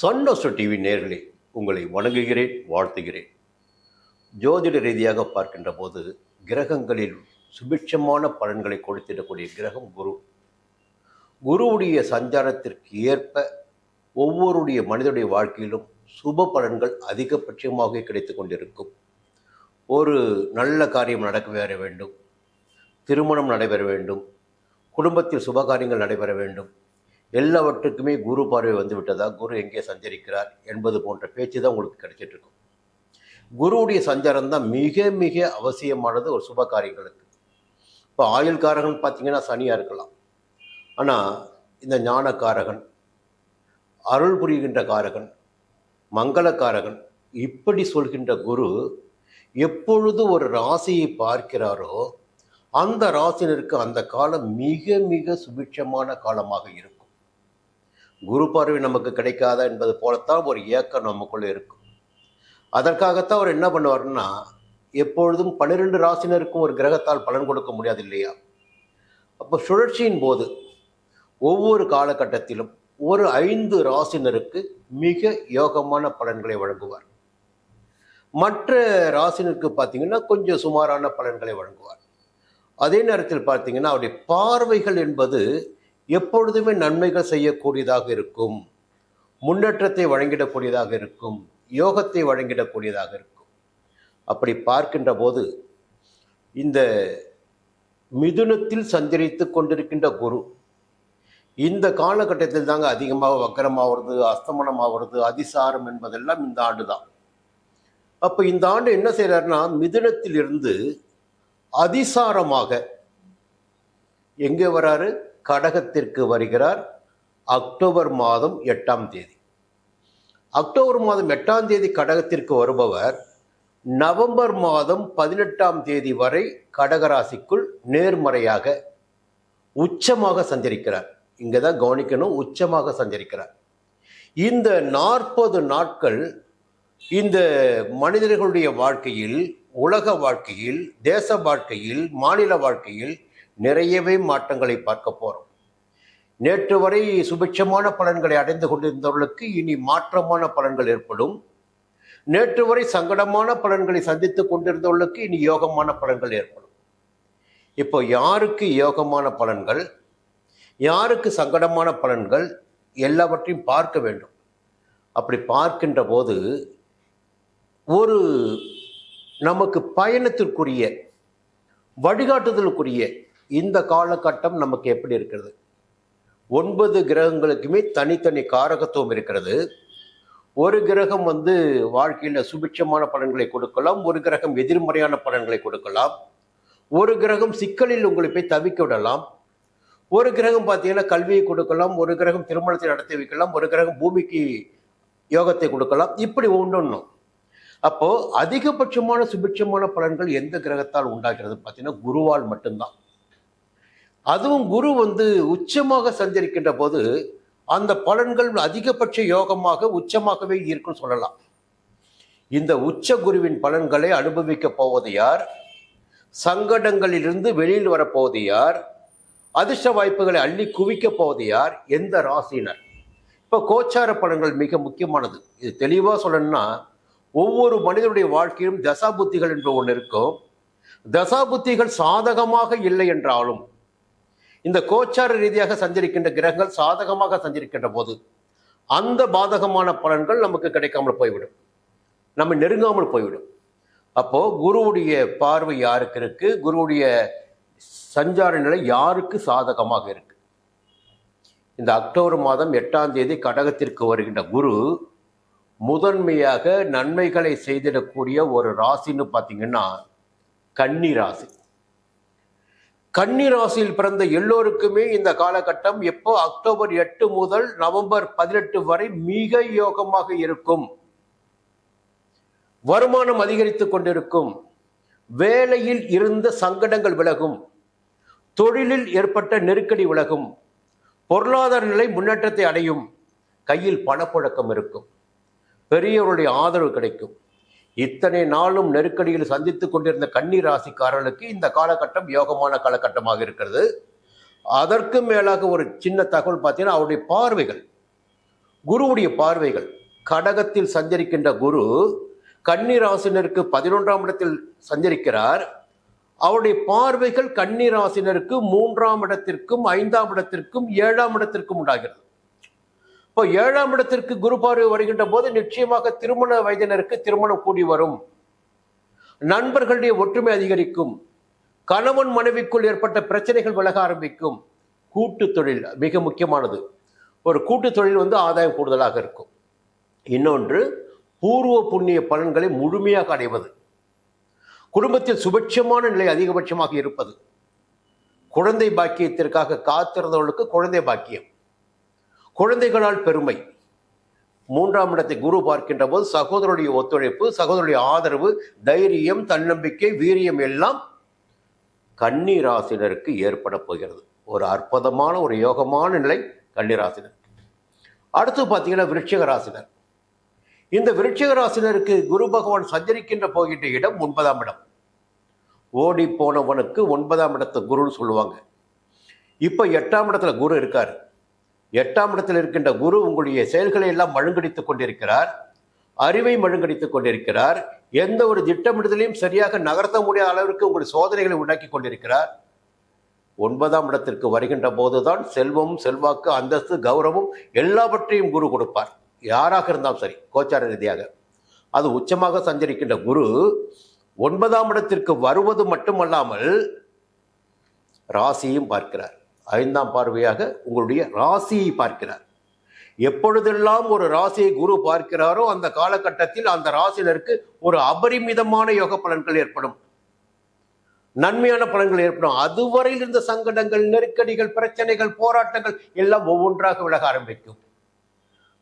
சன்னோசோ TV நேர்களே உங்களை வணங்குகிறேன் வாழ்த்துகிறேன். ஜோதிட ரீதியாக பார்க்கின்ற போது கிரகங்களில் சுபிட்சமான பலன்களை கொடுத்திடக்கூடிய கிரகம் குரு. குருவுடைய சஞ்சாரத்திற்கு ஏற்ப ஒவ்வொருடைய மனிதனுடைய வாழ்க்கையிலும் சுப பலன்கள் அதிகபட்சமாக கிடைத்து கொண்டிருக்கும். ஒரு நல்ல காரியம் நடக்க வர வேண்டும். திருமணம் நடைபெற வேண்டும். குடும்பத்தில் சுபகாரியங்கள் நடைபெற வேண்டும். எல்லாவற்றுக்குமே குரு பார்வை வந்து விட்டதா? குரு எங்கே சஞ்சரிக்கிறார் என்பது போன்ற பேச்சு தான் உங்களுக்கு கிடைச்சிட்டு இருக்கும் குருவுடைய சஞ்சாரம் தான் மிக மிக அவசியமானது ஒரு சுப காரியங்களுக்கு. இப்போ ஆயுள்காரகன் பார்த்தீங்கன்னா சனியாக இருக்கலாம். ஆனால் இந்த ஞானக்காரகன் அருள் புரிகின்ற காரகன் மங்களக்காரகன் இப்படி சொல்கின்ற குரு எப்பொழுது ஒரு ராசியை பார்க்கிறாரோ அந்த ராசினருக்கு அந்த காலம் மிக மிக சுபிட்சமான காலமாக இருக்கும். குரு பார்வை நமக்கு கிடைக்காதா என்பது போலத்தான் ஒரு ஏக்கம் நமக்குள்ளே இருக்கும். அதற்காகத்தான் அவர் என்ன பண்ணுவார்னா எப்பொழுதும் பன்னிரெண்டு ராசினருக்கும் ஒரு கிரகத்தால் பலன் கொடுக்க முடியாது இல்லையா? அப்போ சுழற்சியின் போது ஒவ்வொரு காலகட்டத்திலும் ஒரு ஐந்து ராசினருக்கு மிக யோகமான பலன்களை வழங்குவார். மற்ற ராசினருக்கு பார்த்தீங்கன்னா கொஞ்சம் சுமாரான பலன்களை வழங்குவார். அதே நேரத்தில் பார்த்தீங்கன்னா அவருடைய பார்வைகள் என்பது எப்பொழுதுமே நன்மைகள் செய்யக்கூடியதாக இருக்கும். முன்னேற்றத்தை வழங்கிடக்கூடியதாக இருக்கும். யோகத்தை வழங்கிடக்கூடியதாக இருக்கும். அப்படி பார்க்கின்ற போது இந்த மிதுனத்தில் சஞ்சரித்து கொண்டிருக்கின்ற குரு இந்த காலகட்டத்தில் தாங்க அதிகமாக வக்கரமாகிறது அஸ்தமனமாகிறது அதிசாரம் என்பதெல்லாம் இந்த ஆண்டு தான். அப்போ இந்த ஆண்டு என்ன செய்கிறாருன்னா மிதுனத்திலிருந்து அதிசாரமாக எங்கே வராரு? கடகத்திற்கு வருகிறார் அக்டோபர் மாதம் எட்டாம் தேதி. அக்டோபர் மாதம் எட்டாம் தேதி கடகத்திற்கு வருபவர் நவம்பர் மாதம் பதினெட்டாம் தேதி வரை கடகராசிக்குள் நேர்மறையாக உச்சமாக சஞ்சரிக்கிறார். இங்கே தான் கவனிக்கணும் உச்சமாக சஞ்சரிக்கிறார். இந்த நாற்பது நாட்கள் இந்த மனிதர்களுடைய வாழ்க்கையில் உலக வாழ்க்கையில் தேச வாழ்க்கையில் மாநில வாழ்க்கையில் நிறையவே மாற்றங்களை பார்க்க போகிறோம் நேற்று வரை சுபிட்சமான பலன்களை அடைந்து கொண்டிருந்தவர்களுக்கு இனி மாற்றமான பலன்கள் ஏற்படும். நேற்று வரை சங்கடமான பலன்களை சந்தித்து கொண்டிருந்தவர்களுக்கு இனி யோகமான பலன்கள் ஏற்படும். இப்போ யாருக்கு யோகமான பலன்கள்? யாருக்கு சங்கடமான பலன்கள்? எல்லாவற்றையும் பார்க்க வேண்டும். அப்படி பார்க்கின்ற போது ஒரு நமக்கு பயணத்திற்குரிய வழிகாட்டுதலுக்குரிய இந்த காலகட்டம் நமக்கு எப்படி இருக்கிறது? ஒன்பது கிரகங்களுக்குமே தனித்தனி காரகத்துவம் இருக்கிறது. ஒரு கிரகம் வந்து வாழ்க்கையில் சுபிட்சமான பலன்களை கொடுக்கலாம் ஒரு கிரகம் எதிர்மறையான பலன்களை கொடுக்கலாம். ஒரு கிரகம் சிக்கலில் உங்களை போய் தவிக்க விடலாம். ஒரு கிரகம் பார்த்தீங்கன்னா கல்வியை கொடுக்கலாம் ஒரு கிரகம் திருமணத்தை நடத்தி வைக்கலாம் ஒரு கிரகம் பூமிக்கு யோகத்தை கொடுக்கலாம். இப்படி ஒன்று அப்போது அதிகபட்சமான சுபிட்சமான பலன்கள் எந்த கிரகத்தால் உண்டாகிறது? பார்த்தீங்கன்னா குருவால் மட்டும்தான். அதுவும் குரு வந்து உச்சமாக சஞ்சரிக்கின்ற போது அந்த பலன்கள் அதிகபட்ச யோகமாக உச்சமாகவே இருக்குன்னு சொல்லலாம். இந்த உச்ச குருவின் பலன்களை அனுபவிக்க போவது யார்? சங்கடங்களிலிருந்து வெளியில் வரப்போவது யார்? அதிர்ஷ்ட வாய்ப்புகளை அள்ளி குவிக்க போவது யார்? எந்த ராசினர் இப்போ கோச்சார பலன்கள் மிக முக்கியமானது. இது தெளிவாக சொல்லணும்னா ஒவ்வொரு மனிதனுடைய வாழ்க்கையிலும் தசாபுத்திகள் என்று ஒன்று இருக்கும். தசாபுத்திகள் சாதகமாக இல்லை என்றாலும் இந்த கோச்சார ரீதியாக சஞ்சரிக்கின்ற கிரகங்கள் சாதகமாக சஞ்சரிக்கின்ற போது அந்த பாதகமான பலன்கள் நமக்கு கிடைக்காமல் போய்விடும். நம்ம நெருங்காமல் போய்விடும். அப்போ குருவுடைய பார்வை யாருக்கு இருக்கு? குருவுடைய சஞ்சார நிலை யாருக்கு சாதகமாக இருக்கு? இந்த அக்டோபர் மாதம் எட்டாம் தேதி கடகத்திற்கு வருகின்ற குரு முதன்மையாக நன்மைகளை செய்திடக்கூடிய ஒரு ராசின்னு பார்த்தீங்கன்னா கன்னி ராசி. கன்னி ராசியில் பிறந்த எல்லோருக்குமே இந்த காலகட்டம் எப்போ அக்டோபர் எட்டு முதல் நவம்பர் பதினெட்டு வரை மிக யோகமாக இருக்கும். வருமானம் அதிகரித்துக் கொண்டிருக்கும். வேலையில் இருந்த சங்கடங்கள் விலகும். தொழிலில் ஏற்பட்ட நெருக்கடி விலகும். பொருளாதார நிலை முன்னேற்றத்தை அடையும். கையில் பணப்புழக்கம் இருக்கும். பெரியவருடைய ஆதரவு கிடைக்கும். இத்தனை நாளும் நெருக்கடியில் சந்தித்துக் கொண்டிருந்த கன்னி ராசிக்காரர்களுக்கு இந்த காலகட்டம் யோகமான காலகட்டமாக இருக்கிறது. அதற்கு மேலாக ஒரு சின்ன தகவல் பார்த்தீங்கன்னா அவருடைய பார்வைகள் குருவுடைய பார்வைகள். கடகத்தில் சஞ்சரிக்கின்ற குரு கன்னிராசினருக்கு பதினொன்றாம் இடத்தில் சஞ்சரிக்கிறார். அவருடைய பார்வைகள் கன்னிராசினருக்கு மூன்றாம் இடத்திற்கும் ஐந்தாம் இடத்திற்கும் ஏழாம் இடத்திற்கும் உண்டாகிறது. இப்போ ஏழாம் இடத்திற்கு குரு பார்வை வருகின்ற போது நிச்சயமாக திருமண வயதினருக்கு திருமணம் கூடி வரும். நண்பர்களுடைய ஒற்றுமை அதிகரிக்கும். கணவன் மனைவிக்குள் ஏற்பட்ட பிரச்சனைகள் விலக ஆரம்பிக்கும். கூட்டு தொழில் மிக முக்கியமானது. ஒரு கூட்டு தொழில் வந்து ஆதாயம் கூடுதலாக இருக்கும். இன்னொன்று பூர்வ புண்ணிய பலன்களை முழுமையாக அடைவது. குடும்பத்தில் சுபட்சமான நிலை அதிகபட்சமாக இருப்பது. குழந்தை பாக்கியத்திற்காக காத்திருந்தவர்களுக்கு குழந்தை பாக்கியம். குழந்தைகளால் பெருமை. மூன்றாம் இடத்தை குரு பார்க்கின்ற போது சகோதரருடைய ஒத்துழைப்பு சகோதரருடைய ஆதரவு தைரியம் தன்னம்பிக்கை வீரியம் எல்லாம் கன்னிராசினருக்கு ஏற்பட போகிறது. ஒரு அற்புதமான ஒரு யோகமான நிலை கன்னிராசினர் அடுத்து பார்த்தீங்கன்னா விருட்சிக ராசினர். இந்த விருட்சிக ராசினருக்கு குரு பகவான் சஞ்சரிக்கின்ற போகின்ற இடம் ஒன்பதாம் இடம். ஓடி போனவனுக்கு ஒன்பதாம் இடத்தை குருன்னு சொல்லுவாங்க. இப்போ எட்டாம் இடத்துல குரு இருக்கார். எட்டாம் இடத்தில் இருக்கின்ற குரு உங்களுடைய செயல்களை எல்லாம் மழுங்கடித்துக் கொண்டிருக்கிறார். அறிவை மழுங்கடித்துக் கொண்டிருக்கிறார். எந்த ஒரு திட்டமிடுதலையும் சரியாக நகர்த்த முடியாத அளவிற்கு உங்களுடைய சோதனைகளை உண்டாக்கி கொண்டிருக்கிறார். ஒன்பதாம் இடத்திற்கு வருகின்ற போதுதான் செல்வம் செல்வாக்கு அந்தஸ்து கௌரவம் எல்லாவற்றையும் குரு கொடுப்பார். யாராக இருந்தாலும் சரி கோச்சார ரீதியாக. அது உச்சமாக சஞ்சரிக்கின்ற குரு ஒன்பதாம் இடத்திற்கு வருவது மட்டுமல்லாமல் ராசியும் பார்க்கிறார். ஐந்தாம் பார்வையாக உங்களுடைய ராசியை பார்க்கிறார். எப்பொழுதெல்லாம் ஒரு ராசியை குரு பார்க்கிறாரோ அந்த காலகட்டத்தில் அந்த ராசியினருக்கு ஒரு அபரிமிதமான யோக பலன்கள் ஏற்படும். நன்மையான பலன்கள் ஏற்படும். அதுவரையில் இருந்த சங்கடங்கள் நெருக்கடிகள் பிரச்சனைகள் போராட்டங்கள் எல்லாம் ஒவ்வொன்றாக விலக ஆரம்பிக்கும்.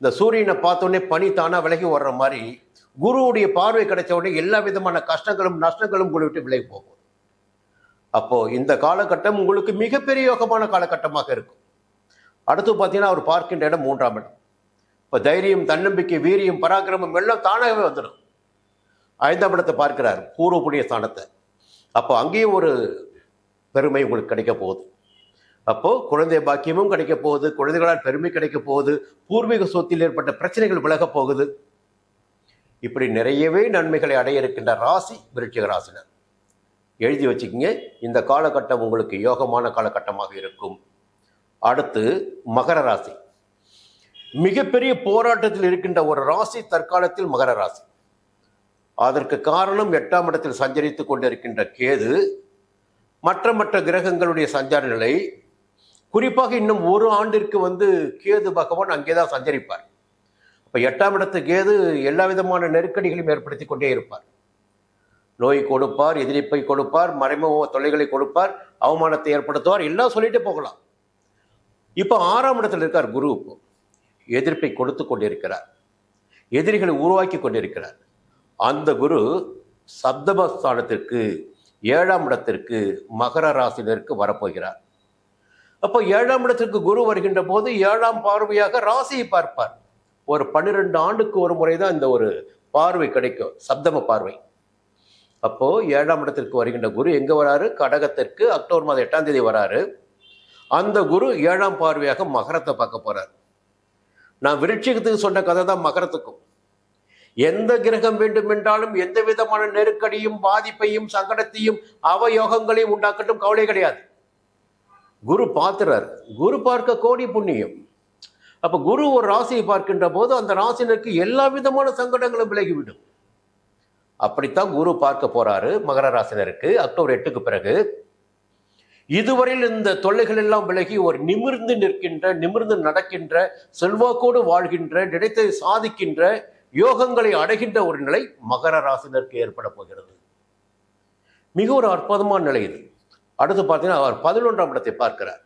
இந்த சூரியனை பார்த்தோன்னே பனி தானா விலகி வர்ற மாதிரி குருவுடைய பார்வை கிடைச்ச உடனே எல்லா விதமான கஷ்டங்களும் நஷ்டங்களும் உங்களை விட்டு விலகி போகும். அப்போ இந்த காலகட்டம் உங்களுக்கு மிகப்பெரிய யோகமான காலகட்டமாக இருக்கும். அடுத்து பார்த்தீங்கன்னா அவர் பார்க்கின்ற இடம் மூன்றாம் இடம். இப்போ தைரியம் தன்னம்பிக்கை வீரியம் பராக்கிரமம் எல்லாம் தானாகவே வந்துடும். ஐந்தாம் இடத்தை பார்க்கிறார் பூர்வ புண்ணிய ஸ்தானத்தை. அப்போ அங்கேயும் ஒரு பெருமை உங்களுக்கு கிடைக்க போகுது. அப்போது குழந்தை பாக்கியமும் கிடைக்க போகுது குழந்தைகளால் பெருமை கிடைக்க போகுது பூர்வீக சொத்தில் ஏற்பட்ட பிரச்சனைகள் விலகப் போகுது. இப்படி நிறையவே நன்மைகளை அடைய இருக்கின்ற ராசி விருட்சிக ராசினர். எழுதி வச்சுக்கிங்க. இந்த காலகட்டம் உங்களுக்கு யோகமான காலகட்டமாக இருக்கும். அடுத்து மகர ராசி. மிகப்பெரிய போராட்டத்தில் இருக்கின்ற ஒரு ராசி தற்காலத்தில் மகர ராசி. அதற்கு காரணம் எட்டாம் இடத்தில் சஞ்சரித்துக் கொண்டிருக்கின்ற கேது. மற்ற மற்ற கிரகங்களுடைய சஞ்சார நிலை. குறிப்பாக இன்னும் ஒரு ஆண்டிற்கு வந்து கேது பகவான் அங்கே தான் சஞ்சரிப்பார். இப்போ எட்டாம் இடத்து கேது எல்லா விதமான நெருக்கடிகளையும் ஏற்படுத்தி கொண்டே இருப்பார். நோய் கொடுப்பார் எதிர்ப்பை கொடுப்பார் மறைமுக தொல்லைகளை கொடுப்பார் அவமானத்தை ஏற்படுத்துவார் எல்லாம் சொல்லிட்டு போகலாம். இப்போ ஆறாம் இடத்தில் இருக்கார் குரு இப்போ. எதிர்ப்பை கொடுத்து கொண்டிருக்கிறார். எதிரிகளை உருவாக்கி கொண்டிருக்கிறார். அந்த குரு சப்தமஸ்தானத்திற்கு ஏழாம் இடத்திற்கு மகர ராசினருக்கு வரப்போகிறார். அப்போ ஏழாம் இடத்திற்கு குரு வருகின்ற போது ஏழாம் பார்வையாக ராசியை பார்ப்பார். ஒரு பன்னிரெண்டு ஆண்டுக்கு ஒரு முறை தான் இந்த ஒரு பார்வை கிடைக்கும் சப்தம பார்வை. அப்போது ஏழாம் இடத்திற்கு வருகின்ற குரு எங்கே வராரு? கடகத்திற்கு. அக்டோபர் மாதம் எட்டாம் தேதி வராரு. அந்த குரு ஏழாம் பார்வையாக மகரத்தை பார்க்க போகிறார் நான் விருட்சிகத்துக்கு சொன்ன கதை தான் மகரத்துக்கும். எந்த கிரகம் வேண்டுமென்றாலும் எந்த விதமான நெருக்கடியும் பாதிப்பையும் சங்கடத்தையும் அவயோகங்களையும் உண்டாக்கட்டும் கவலை கிடையாது. குரு பார்த்துறாரு குரு பார்க்க கோடி புண்ணியம். அப்போ குரு ஒரு ராசியை பார்க்கின்ற போது அந்த ராசினருக்கு எல்லா விதமான சங்கடங்களும் விலகிவிடும். அப்படித்தான் குரு பார்க்க போறாரு மகர ராசினருக்கு அக்டோபர் எட்டுக்கு பிறகு. இதுவரையில் இந்த தொல்லைகள் எல்லாம் விலகி ஒரு நிமிர்ந்து நிற்கின்ற நிமிர்ந்து நடக்கின்ற செல்வாக்கோடு வாழ்கின்ற நினைத்ததை சாதிக்கின்ற யோகங்களை அடைகின்ற ஒரு நிலை மகர ராசினருக்கு ஏற்பட போகிறது. மிக ஒரு அற்புதமான நிலை இது. அடுத்து பார்த்தீங்கன்னா அவர் பதினொன்றாம் இடத்தை பார்க்கிறார்.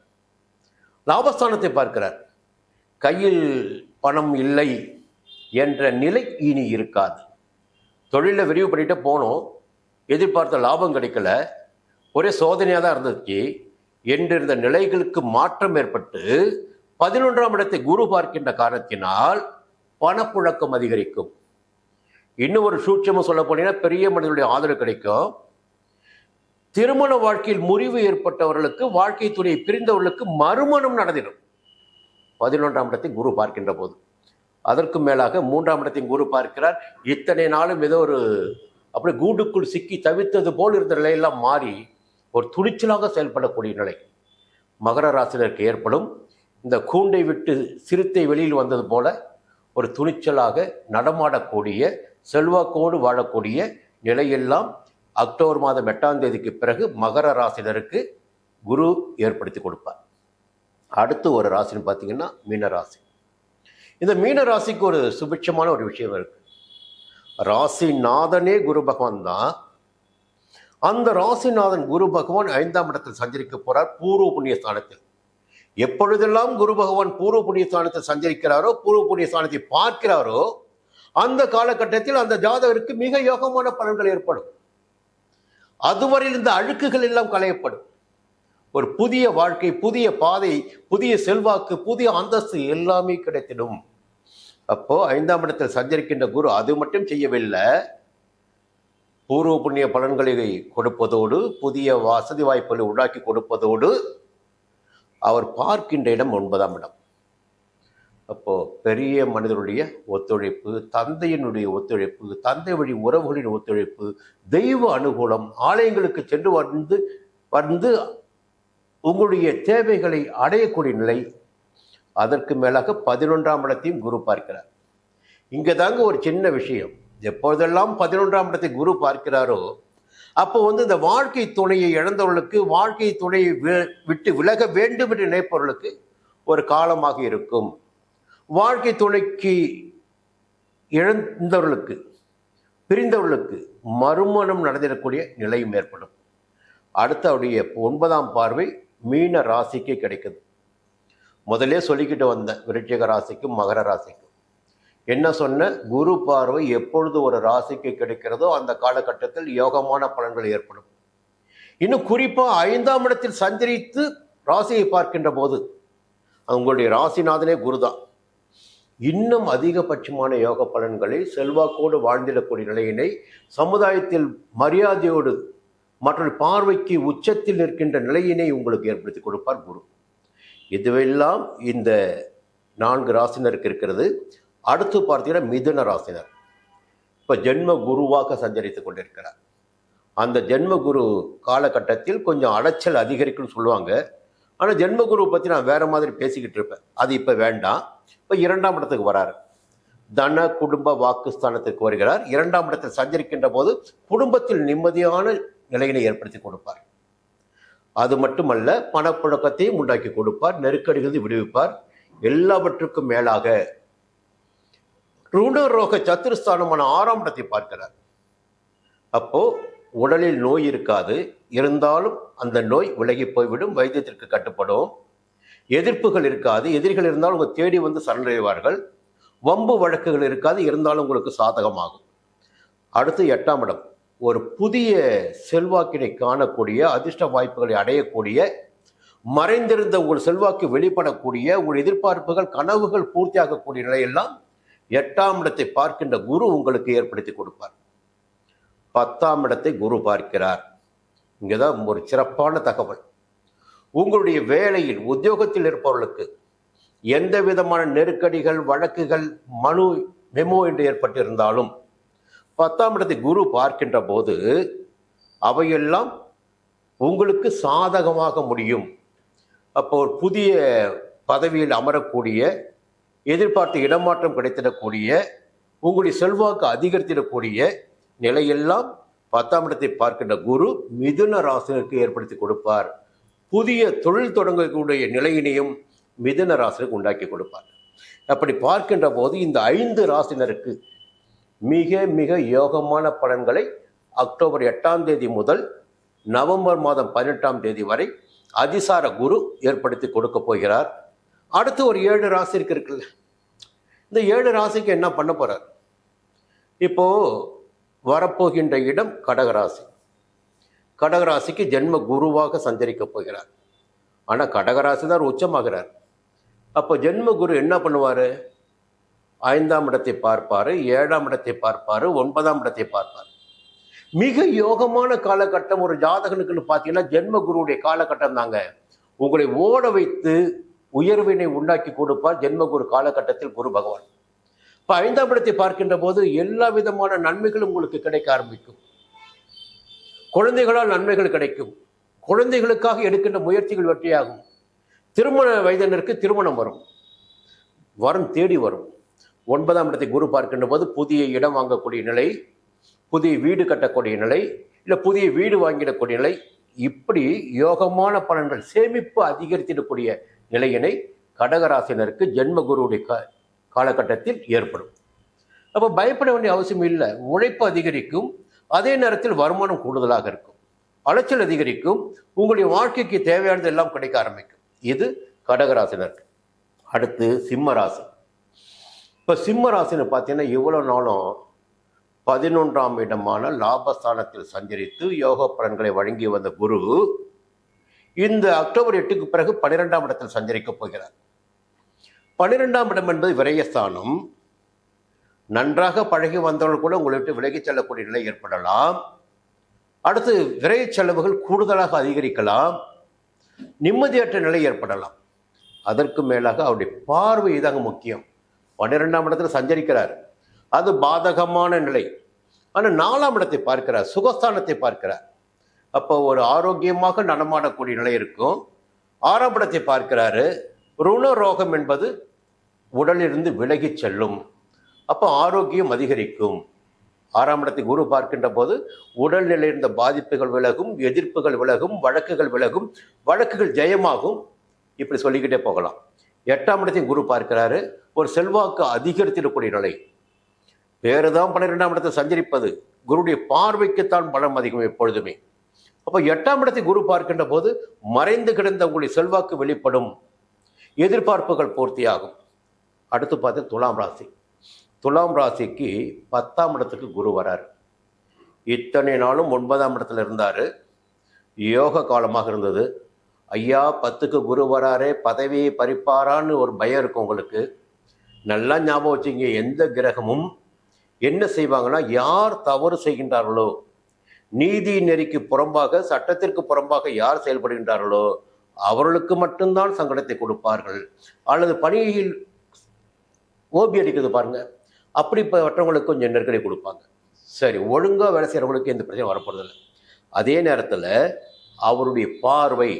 லாபஸ்தானத்தை பார்க்கிறார். கையில் பணம் இல்லை என்ற நிலை இனி இருக்காது. தொழிலில் விரிவு பண்ணிட்டு போனோம். எதிர்பார்த்த லாபம் கிடைக்கல. ஒரே சோதனையாக தான் இருந்துச்சு என்றிருந்த நிலைகளுக்கு மாற்றம் ஏற்பட்டு பதினொன்றாம் இடத்தை குரு பார்க்கின்ற காரணத்தினால் பணப்புழக்கம் அதிகரிக்கும். இன்னும் ஒரு சூட்சமாக சொல்ல போனீங்கன்னா பெரிய மனிதனுடைய ஆதரவு கிடைக்கும். திருமண வாழ்க்கையில் முறிவு ஏற்பட்டவர்களுக்கு வாழ்க்கை துணையை பிரிந்தவர்களுக்கு மறுமணம் நடந்திடும். பதினொன்றாம் இடத்தை குரு பார்க்கின்ற போது. அதற்கு மேலாக மூன்றாம் இடத்தையும் குரு பார்க்கிறார். இத்தனை நாளும் ஏதோ ஒரு அப்படி கூண்டுக்குள் சிக்கி தவித்தது போல் இருந்த நிலையெல்லாம் மாறி ஒரு துணிச்சலாக செயல்படக்கூடிய நிலை. மகர ராசினருக்கு ஏற்படும். இந்த கூண்டை விட்டு சிறுத்தை வெளியில் வந்தது போல ஒரு துணிச்சலாக நடமாடக்கூடிய செல்வாக்கோடு வாழக்கூடிய நிலையெல்லாம் அக்டோபர் மாதம் எட்டாம் தேதிக்கு பிறகு மகர ராசினருக்கு குரு ஏற்படுத்தி கொடுப்பார். அடுத்து ஒரு ராசின்னு பார்த்தீங்கன்னா மீன ராசி இந்த மீன ராசிக்கு ஒரு சுபிட்சமான ஒரு விஷயம் இருக்கு. ராசிநாதனே குரு பகவான் தான். அந்த ராசிநாதன் குரு பகவான் ஐந்தாம் இடத்தில் சஞ்சரிக்க போறார் பூர்வ புண்ணிய ஸ்தானத்தில். எப்பொழுதெல்லாம் குரு பகவான் பூர்வ புண்ணிய ஸ்தானத்தில் சஞ்சரிக்கிறாரோ பூர்வ புண்ணிய ஸ்தானத்தை பார்க்கிறாரோ அந்த காலகட்டத்தில் அந்த ஜாதகருக்கு மிக யோகமான பலன்கள் ஏற்படும். அதுவரையில் இந்த அழுக்குகள் எல்லாம் களையப்படும். ஒரு புதிய வாழ்க்கை புதிய பாதை புதிய செல்வாக்கு புதிய அந்தஸ்து எல்லாமே கிடைத்திடும். அப்போ ஐந்தாம் இடத்தில் சஞ்சரிக்கின்ற குரு அது மட்டும் செய்யவில்லை. பூர்வ புண்ணிய பலன்களை கொடுப்பதோடு புதிய வசதி வாய்ப்புகளை உண்டாக்கி கொடுப்பதோடு அவர் பார்க்கின்ற இடம் ஒன்பதாம் இடம். அப்போ பெரிய மனிதனுடைய ஒத்துழைப்பு தந்தையினுடைய ஒத்துழைப்பு தந்தை வழி உறவுகளின் ஒத்துழைப்பு தெய்வ அனுகூலம் ஆலயங்களுக்கு சென்று வந்து வந்து உங்களுடைய தேவைகளை அடையக்கூடிய நிலை அதற்கு மேலாக பதினொன்றாம் இடத்தையும் குரு பார்க்கிறார். இங்கே தாங்க ஒரு சின்ன விஷயம். எப்பொழுதெல்லாம் பதினொன்றாம் இடத்தை குரு பார்க்கிறாரோ அப்போ வந்து இந்த வாழ்க்கை துணையை இழந்தவர்களுக்கு வாழ்க்கை துணையை வி- விட்டு விலக வேண்டும் என்று நினைப்பவர்களுக்கு ஒரு காலமாக இருக்கும். வாழ்க்கை துணைக்கு இழந்தவர்களுக்கு பிரிந்தவர்களுக்கு மறுமணம் நடந்திடக்கூடிய நிலையும் ஏற்படும். அடுத்த அவருடைய ஒன்பதாம் பார்வை மீன ராசிக்கு கிடைக்குது. முதலே சொல்லிக்கிட்டு வந்தேன் விருட்சிக ராசிக்கும் மகர ராசிக்கும். என்ன சொன்ன? குரு பார்வை எப்பொழுது ஒரு ராசிக்கு கிடைக்கிறதோ அந்த காலகட்டத்தில் யோகமான பலன்கள் ஏற்படும். இன்னும் குறிப்பாக ஐந்தாம் இடத்தில் சஞ்சரித்து ராசியை பார்க்கின்ற போது அவங்களுடைய ராசிநாதனே குருதான். இன்னும் அதிகபட்சமான யோக பலன்களை செல்வாக்கோடு வாழ்ந்திடக்கூடிய நிலையினை சமுதாயத்தில் மரியாதையோடு மற்றொரு பார்வைக்கு உச்சத்தில் நிற்கின்ற நிலையினை உங்களுக்கு ஏற்படுத்தி கொடுப்பார் குரு. இதுவெல்லாம் இந்த நான்கு ராசினருக்கு இருக்கிறது. அடுத்து பார்த்தீங்கன்னா மிதுன ராசினர். இப்போ ஜென்ம குருவாக சஞ்சரித்து கொண்டிருக்கிறார். அந்த ஜென்ம குரு காலகட்டத்தில் கொஞ்சம் அலைச்சல் அதிகரிக்கும்னு சொல்லுவாங்க. ஆனால் ஜென்ம குருவை பற்றி நான் வேறு மாதிரி பேசிக்கிட்டு இருப்பேன். அது இப்போ வேண்டாம். இப்போ இரண்டாம் இடத்துக்கு வராரு. தன குடும்ப வாக்குஸ்தானத்திற்கு வருகிறார். இரண்டாம் இடத்தில் சஞ்சரிக்கின்ற போது குடும்பத்தில் நிம்மதியான நிலையினை ஏற்படுத்தி கொடுப்பார். அது மட்டுமல்ல பணப்புழக்கத்தையும் உண்டாக்கி கொடுப்பார் நெருக்கடிகளையும் விடுவிப்பார். எல்லாவற்றுக்கும் மேலாக ருணரோக சத்துருஸ்தானமான ஆறாம் இடத்தை பார்க்கிறார். அப்போ உடலில் நோய் இருக்காது. இருந்தாலும் அந்த நோய் விலகி போய்விடும் வைத்தியத்திற்கு கட்டுப்படும். எதிர்ப்புகள் இருக்காது. எதிரிகள் இருந்தாலும் உங்கள் தேடி வந்து சரணடைவார்கள். வம்பு வழக்குகள் இருக்காது. இருந்தாலும் உங்களுக்கு சாதகமாகும். அடுத்து எட்டாம் இடம். ஒரு புதிய செல்வாக்கினை காணக்கூடிய அதிர்ஷ்ட வாய்ப்புகளை அடையக்கூடிய மறைந்திருந்த உங்கள் செல்வாக்கு வெளிப்படக்கூடிய உங்கள் எதிர்பார்ப்புகள் கனவுகள் பூர்த்தியாகக்கூடிய நிலையெல்லாம் எட்டாம் இடத்தை பார்க்கின்ற குரு உங்களுக்கு ஏற்படுத்தி கொடுப்பார். பத்தாம் இடத்தை குரு பார்க்கிறார். இங்கதான் ஒரு சிறப்பான தகவல். உங்களுடைய வேலையில் உத்தியோகத்தில் இருப்பவர்களுக்கு எந்த விதமான நெருக்கடிகள் வழக்குகள் மனு மெமோ என்று ஏற்பட்டிருந்தாலும் பத்தாம் இடத்தை குரு பார்க்கின்ற போது அவையெல்லாம் உங்களுக்கு சாதகமாக முடியும். அப்போ ஒரு புதிய பதவியில் அமரக்கூடிய எதிர்பார்த்து இடமாற்றம் கிடைத்திடக்கூடிய உங்களுடைய செல்வாக்கு அதிகரித்திடக்கூடிய நிலையெல்லாம் பத்தாம் இடத்தை பார்க்கின்ற குரு மிதுன ராசினருக்கு ஏற்படுத்தி கொடுப்பார். புதிய தொழில் தொடங்கக்கூடிய நிலையினையும் மிதுன ராசினருக்கு உண்டாக்கி கொடுப்பார். அப்படி பார்க்கின்ற போது இந்த ஐந்து ராசினருக்கு மிக மிக யோகமான பலன்களை அக்டோபர் எட்டாம் தேதி முதல் நவம்பர் மாதம் பதினெட்டாம் தேதி வரை அதிசார குரு ஏற்படுத்தி கொடுக்க போகிறார். அடுத்து ஒரு ஏழு ராசி இருக்கு இருக்குல்ல. இந்த ஏழு ராசிக்கு என்ன பண்ண போகிறார் இப்போ வரப்போகின்ற இடம் கடகராசி. கடகராசிக்கு ஜென்ம குருவாக சஞ்சரிக்க போகிறார். ஆனால் கடகராசி தான் உச்சமாகிறார். அப்போ ஜென்ம குரு என்ன பண்ணுவார்? ஐந்தாம் இடத்தை பார்ப்பார் ஏழாம் இடத்தை பார்ப்பார் ஒன்பதாம் இடத்தை பார்ப்பார். மிக யோகமான காலகட்டம் ஒரு ஜாதகனுக்குன்னு பார்த்தீங்கன்னா ஜென்ம குருவுடைய காலகட்டம் தாங்க. உங்களை ஓட வைத்து உயர்வினை உண்டாக்கி கொடுப்பார் ஜென்ம குரு காலகட்டத்தில் குரு பகவான். இப்போ ஐந்தாம் இடத்தை பார்க்கின்ற போது எல்லா விதமான நன்மைகளும் உங்களுக்கு கிடைக்க ஆரம்பிக்கும். குழந்தைகளால் நன்மைகள் கிடைக்கும். குழந்தைகளுக்காக எடுக்கின்ற முயற்சிகள் வெற்றியாகும். திருமண வயதினருக்கு திருமணம் வரும். வரம் தேடி வரும். ஒன்பதாம் இடத்தை குரு பார்க்கின்ற போது புதிய இடம் வாங்கக்கூடிய நிலை புதிய வீடு கட்டக்கூடிய நிலை இல்லை புதிய வீடு வாங்கிடக்கூடிய நிலை இப்படி யோகமான பலன்கள் சேமிப்பு அதிகரித்திடக்கூடிய நிலையினை கடகராசினருக்கு ஜென்ம குருவுடைய கா காலகட்டத்தில் ஏற்படும். அப்போ பயப்பட வேண்டிய அவசியம் இல்லை. உழைப்பு அதிகரிக்கும் அதே நேரத்தில் வருமானம் கூடுதலாக இருக்கும். அலைச்சல் அதிகரிக்கும் உங்களுடைய வாழ்க்கைக்கு தேவையானது எல்லாம் கிடைக்க ஆரம்பிக்கும். இது கடகராசினருக்கு. அடுத்து சிம்ம ராசி. இப்போ சிம்ம ராசின்னு பார்த்தீங்கன்னா இவ்வளோ நாளும் பதினொன்றாம் இடமான லாபஸ்தானத்தில் சஞ்சரித்து யோக பலன்களை வழங்கி வந்த குரு இந்த அக்டோபர் எட்டுக்கு பிறகு பன்னிரெண்டாம் இடத்தில் சஞ்சரிக்கப் போகிறார். பன்னிரெண்டாம் இடம் என்பது விரயஸ்தானம். நன்றாக பழகி வந்தவர்கள் கூட உங்களை விட்டு விலகிச் செல்லக்கூடிய நிலை ஏற்படலாம். அடுத்து விரைய செலவுகள் கூடுதலாக அதிகரிக்கலாம். நிம்மதியற்ற நிலை ஏற்படலாம். அதற்கு மேலாக அவருடைய பார்வை இதாங்க முக்கியம். பன்னிரெண்டாம் இடத்துல சஞ்சரிக்கிறார். அது பாதகமான நிலை. ஆனால் நாலாம் இடத்தை பார்க்கிறார் சுகஸ்தானத்தை பார்க்கிறார். அப்போ ஒரு ஆரோக்கியமாக நடமாடக்கூடிய நிலை இருக்கும். ஆறாம் இடத்தை பார்க்கிறாரு. ருண ரோகம் என்பது உடலிலிருந்து விலகிச் செல்லும். அப்போ ஆரோக்கியம் அதிகரிக்கும். ஆறாம் இடத்தை குரு பார்க்கின்ற போது உடல்நிலை இருந்த பாதிப்புகள் விலகும் எதிர்ப்புகள் விலகும் வழக்குகள் விலகும் வழக்குகள் ஜெயமாகும். இப்படி சொல்லிக்கிட்டே போகலாம். எட்டாம் இடத்தையும் குரு பார்க்கிறாரு. ஒரு செல்வாக்கு அதிகரித்திடக்கூடிய நிலை. வேறு தான் பன்னிரெண்டாம் இடத்தை சஞ்சரிப்பது குருடைய பார்வைக்குத்தான் பலம் அதிகம் எப்பொழுதுமே. அப்போ எட்டாம் இடத்தை குரு பார்க்கின்ற போது மறைந்து கிடந்த உங்களுடைய செல்வாக்கு வெளிப்படும். எதிர்பார்ப்புகள் பூர்த்தியாகும். அடுத்து பார்த்து துலாம் ராசி. துலாம் ராசிக்கு பத்தாம் இடத்துக்கு குரு வரார். இத்தனை நாளும் ஒன்பதாம் இடத்துல இருந்தார். யோக காலமாக இருந்தது. ஐயா பத்துக்கு குரு வராரே பதவியை பறிப்பாரான்னு ஒரு பயம் இருக்கும் உங்களுக்கு. நல்லா ஞாபகம் வச்சுங்க எந்த கிரகமும் என்ன செய்வாங்கன்னா யார் தவறு செய்கின்றார்களோ நீதி நெறிக்கு புறம்பாக சட்டத்திற்கு புறம்பாக யார் செயல்படுகின்றார்களோ அவர்களுக்கு மட்டும்தான் சங்கடத்தை கொடுப்பார்கள். அல்லது பணியில் ஓபி அடிக்கிறது பாருங்க அப்படிப்பட்டவங்களுக்கு கொஞ்சம் நெருக்கடி கொடுப்பாங்க. சரி ஒழுங்காக வேலை செய்கிறவங்களுக்கு எந்த பிரச்சனையும் வரப்போறதில்லை. அதே நேரத்தில் அவருடைய பார்வை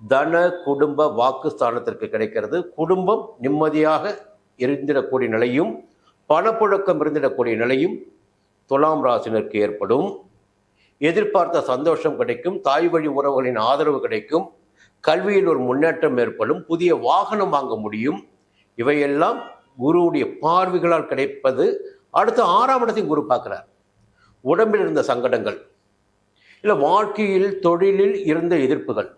தன குடும்ப வாக்கு ஸ்தானத்திற்கு கிடைக்கிறது. குடும்பம் நிம்மதியாக இருந்திடக்கூடிய நிலையும் பணப்புழக்கம் இருந்திடக்கூடிய நிலையும் துலாம் ராசினருக்கு ஏற்படும். எதிர்பார்த்த சந்தோஷம் கிடைக்கும் தாய் வழி உறவுகளின் ஆதரவு கிடைக்கும் கல்வியில் ஒரு முன்னேற்றம் ஏற்படும் புதிய வாகனம் வாங்க முடியும். இவையெல்லாம் குருவுடைய பார்வைகளால் கிடைப்பது. அடுத்து ஆறாம் இடத்தையும் குரு பார்க்கிறார். உடம்பில் இருந்த சங்கடங்கள் இல்லை வாழ்க்கையில் தொழிலில் இருந்த எதிர்ப்புகள்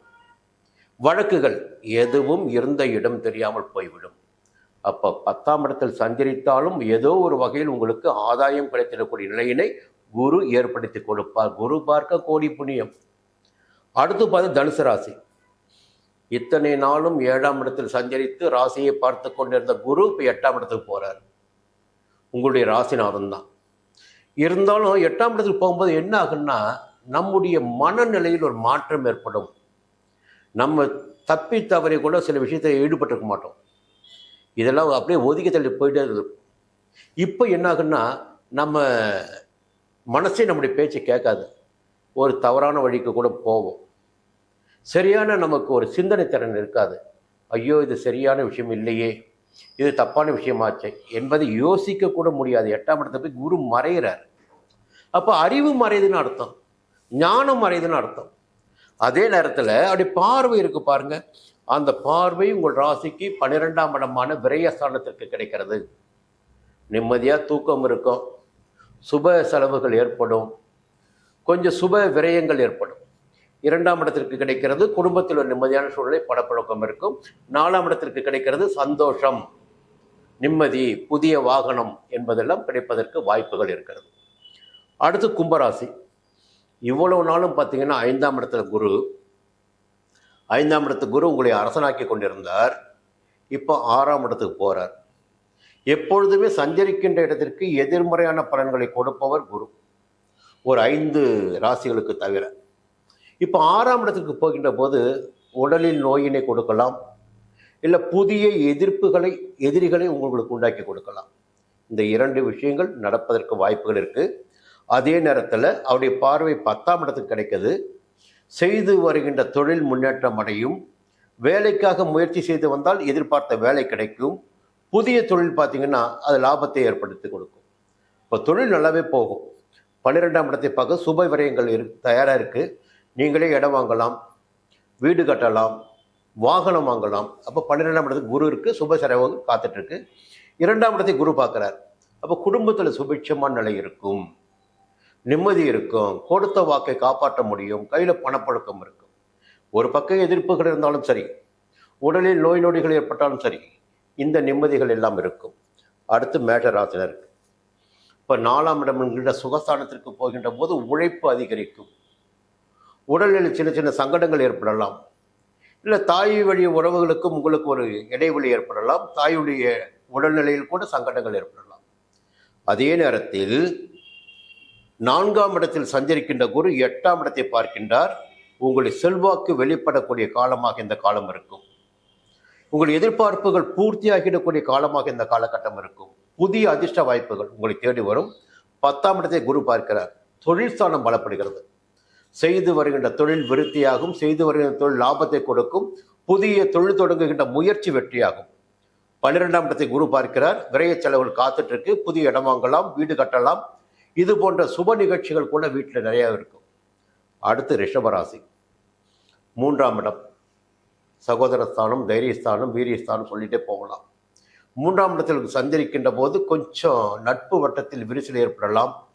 வழக்குகள் எதுவும் இருந்த இடம் தெரியாமல் போய்விடும். அப்போ பத்தாம் இடத்தில் சஞ்சரித்தாலும் ஏதோ ஒரு வகையில் உங்களுக்கு ஆதாயம் கிடைத்திடக்கூடிய நிலையினை குரு ஏற்படுத்தி கொடுப்பார். குரு பார்க்க கோடி புண்ணியம். அடுத்து பார்த்து தனுசு ராசி. இத்தனை நாளும் ஏழாம் இடத்தில் சஞ்சரித்து ராசியை பார்த்து கொண்டிருந்த குரு இப்போ எட்டாம் இடத்துக்கு போகிறார் உங்களுடைய ராசிநாதன் தான் இருந்தாலும் எட்டாம் இடத்துக்கு போகும்போது என்ன ஆகுன்னா நம்முடைய மனநிலையில் ஒரு மாற்றம் ஏற்படும். நம்ம தப்பி தவறி கூட சில விஷயத்தை ஈடுபட்டிருக்க மாட்டோம். இதெல்லாம் அப்படியே ஒதுக்கி தள்ளி போயிட்டே இருந்தது இப்போ என்ன ஆகுன்னா நம்ம மனசே நம்முடைய பேச்சை கேட்காது. ஒரு தவறான வழிக்கு கூட போவோம். சரியான நமக்கு ஒரு சிந்தனை திறன் இருக்காது. ஐயோ இது சரியான விஷயம் இல்லையே. இது தப்பான விஷயமாச்சே என்பதை யோசிக்க கூட முடியாது. எட்டாம் இடத்தை போய் குரு மறைகிறார் அப்போ அறிவு மறையுதுன்னு அர்த்தம். ஞானம் மறையுதுன்னு அர்த்தம். அதே நேரத்தில் அப்படி பார்வை இருக்கு பாருங்க. அந்த பார்வை உங்கள் ராசிக்கு பன்னிரெண்டாம் இடமான விரயஸ்தானத்திற்கு கிடைக்கிறது. நிம்மதியாக தூக்கம் இருக்கும். சுப செலவுகள் ஏற்படும். கொஞ்சம் சுப விரயங்கள் ஏற்படும். இரண்டாம் இடத்திற்கு கிடைக்கிறது குடும்பத்தில் ஒரு நிம்மதியான சூழ்நிலை படப்பழக்கம் இருக்கும். நாலாம் இடத்திற்கு கிடைக்கிறது சந்தோஷம். நிம்மதி புதிய வாகனம் என்பதெல்லாம் கிடைப்பதற்கு வாய்ப்புகள் இருக்கிறது. அடுத்து கும்பராசி. இவ்வளவு நாளும் பார்த்தீங்கன்னா ஐந்தாம் இடத்துல குரு. ஐந்தாம் இடத்து குரு உங்களை அரசனாக்கி கொண்டிருந்தார். இப்போ ஆறாம் இடத்துக்கு போகிறார் எப்பொழுதுமே சஞ்சரிக்கின்ற இடத்திற்கு எதிர்மறையான பலன்களை கொடுப்பவர் குரு. ஒரு ஐந்து ராசிகளுக்கு தவிர. இப்போ ஆறாம் இடத்துக்கு போகின்ற போது உடலில் நோயினை கொடுக்கலாம். இல்லை புதிய எதிர்ப்புகளை எதிரிகளை உங்களுக்கு உண்டாக்கி கொடுக்கலாம். இந்த இரண்டு விஷயங்கள் நடப்பதற்கு வாய்ப்புகள் இருக்குது அதே நேரத்தில் அவருடைய பார்வை பத்தாம் இடத்துக்கு கிடைக்கிது. செய்து வருகின்ற தொழில் முன்னேற்றம் அடையும். வேலைக்காக முயற்சி செய்து வந்தால் எதிர்பார்த்த வேலை கிடைக்கும். புதிய தொழில் பார்த்தீங்கன்னா அது லாபத்தை ஏற்படுத்தி கொடுக்கும். இப்போ தொழில் நல்லாவே போகும். பன்னிரெண்டாம் இடத்தை பார்க்க சுப விரயங்கள் இரு தயாராக இருக்குது நீங்களே இடம் வாங்கலாம் வீடு கட்டலாம் வாகனம் வாங்கலாம். அப்போ பன்னிரெண்டாம் இடத்துக்கு குரு இருக்குது சுப செலவு காத்துட்ருக்கு இரண்டாம் இடத்தை குரு பார்க்குறார். அப்போ குடும்பத்தில் சுபிட்சமான நிலை இருக்கும். நிம்மதி இருக்கும் கொடுத்த வாக்கை காப்பாற்ற முடியும் கையில் பணப்பழக்கம் இருக்கும். ஒரு பக்கம் எதிர்ப்புகள் இருந்தாலும் சரி உடலில் நோய் நொடிகள் ஏற்பட்டாலும் சரி இந்த நிம்மதிகள் எல்லாம் இருக்கும். அடுத்து மேஷராசினருக்கு இப்போ நாலாம் இடம் என்கின்ற சுகஸ்தானத்திற்கு போகின்ற போது உழைப்பு அதிகரிக்கும். உடல்நிலை சின்ன சின்ன சங்கடங்கள் ஏற்படலாம். இல்லை தாய் வழி உறவுகளுக்கும் உங்களுக்கு ஒரு இடைவெளி ஏற்படலாம். தாயுடைய உடல்நிலையில் கூட சங்கடங்கள் ஏற்படலாம். அதே நேரத்தில் நான்காம் இடத்தில் சஞ்சரிக்கின்ற குரு எட்டாம் இடத்தை பார்க்கின்றார். உங்களுடைய செல்வாக்கு வெளிப்படக்கூடிய காலமாக இந்த காலம் இருக்கும். உங்கள் எதிர்பார்ப்புகள் பூர்த்தியாகிடக்கூடிய காலமாக இந்த காலகட்டம் இருக்கும். புதிய அதிர்ஷ்ட வாய்ப்புகள் உங்களை தேடி வரும். பத்தாம் இடத்தை குரு பார்க்கிறார். தொழில் ஸ்தானம் பலப்படுகிறது. செய்து வருகின்ற தொழில் விருத்தியாகும். செய்து வருகின்ற தொழில் லாபத்தை கொடுக்கும். புதிய தொழில் தொடங்குகின்ற முயற்சி வெற்றியாகும். பன்னிரெண்டாம் இடத்தை குரு பார்க்கிறார். விரைய செலவுகள் காத்துட்டு இருக்கு. புதிய இடம் வாங்கலாம். வீடு கட்டலாம். இது போன்ற சுப நிகழ்ச்சிகள் கூட வீட்டில் நிறையா இருக்கும். அடுத்து ரிஷபராசி. மூன்றாம் இடம். சகோதரஸ்தானம் தைரியஸ்தானம் வீரியஸ்தானம் சொல்லிகிட்டே போகலாம். மூன்றாம் இடத்தில் சஞ்சரிக்கின்ற போது கொஞ்சம் நட்பு வட்டத்தில் விரிசல் ஏற்படலாம்.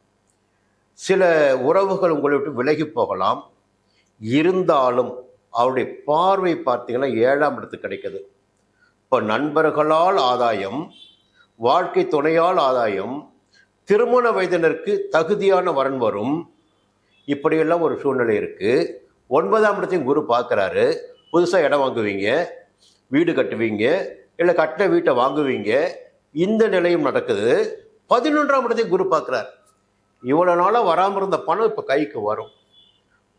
சில உறவுகள் உங்களை விட்டு விலகி போகலாம். இருந்தாலும் அவருடைய பார்வை பார்த்தீங்கன்னா ஏழாம் இடத்துக்கு கிடைக்குது. இப்போ நண்பர்களால் ஆதாயம் வாழ்க்கை துணையால் ஆதாயம் திருமண வயதினருக்கு தகுதியான வரன் வரும். இப்படியெல்லாம் ஒரு சூழ்நிலை இருக்குது ஒன்பதாம் இடத்தையும் குரு பார்க்குறாரு. புதுசாக இடம் வாங்குவீங்க வீடு கட்டுவீங்க இல்லை கட்டின வீட்டை வாங்குவீங்க. இந்த நிலையும் நடக்குது. பதினொன்றாம் இடத்தையும் குரு பார்க்குறாரு. இவ்வளோ நாளாக வராமல் இருந்த பணம் இப்போ கைக்கு வரும்.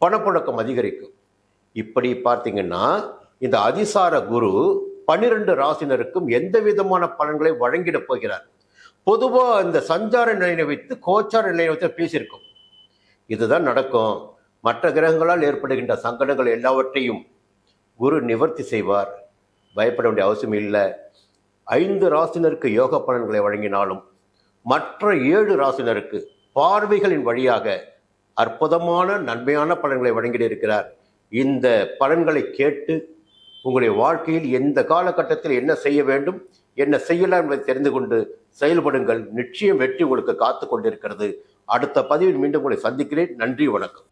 பணப்புழக்கம் அதிகரிக்கும். இப்படி பார்த்தீங்கன்னா இந்த அதிசார குரு பன்னிரெண்டு ராசினருக்கும் எந்த விதமான பலன்களை வழங்கிடப் போகிறார்? பொதுவாக இந்த சஞ்சார நிலையை வைத்து கோச்சார நிலையை வைத்து பேசியிருக்கோம். இதுதான் நடக்கும். மற்ற கிரகங்களால் ஏற்படுகின்ற சங்கடங்கள் எல்லாவற்றையும் குரு நிவர்த்தி செய்வார். பயப்பட வேண்டிய அவசியம் இல்லை. ஐந்து ராசினருக்கு யோக பலன்களை வழங்கினாலும் மற்ற ஏழு ராசினருக்கு பார்வைகளின் வழியாக அற்புதமான நன்மையான பலன்களை வழங்கியிருக்கிறார். இந்த பலன்களை கேட்டு உங்களுடைய வாழ்க்கையில் எந்த காலகட்டத்தில் என்ன செய்ய வேண்டும் என்ன செய்யலாம் என்பதை தெரிந்து கொண்டு செயல்படுங்கள். நிச்சயம் வெற்றி உங்களுக்கு காத்து கொண்டிருக்கிறது. அடுத்த பதிவில் மீண்டும் உங்களை சந்திக்கிறேன். நன்றி வணக்கம்.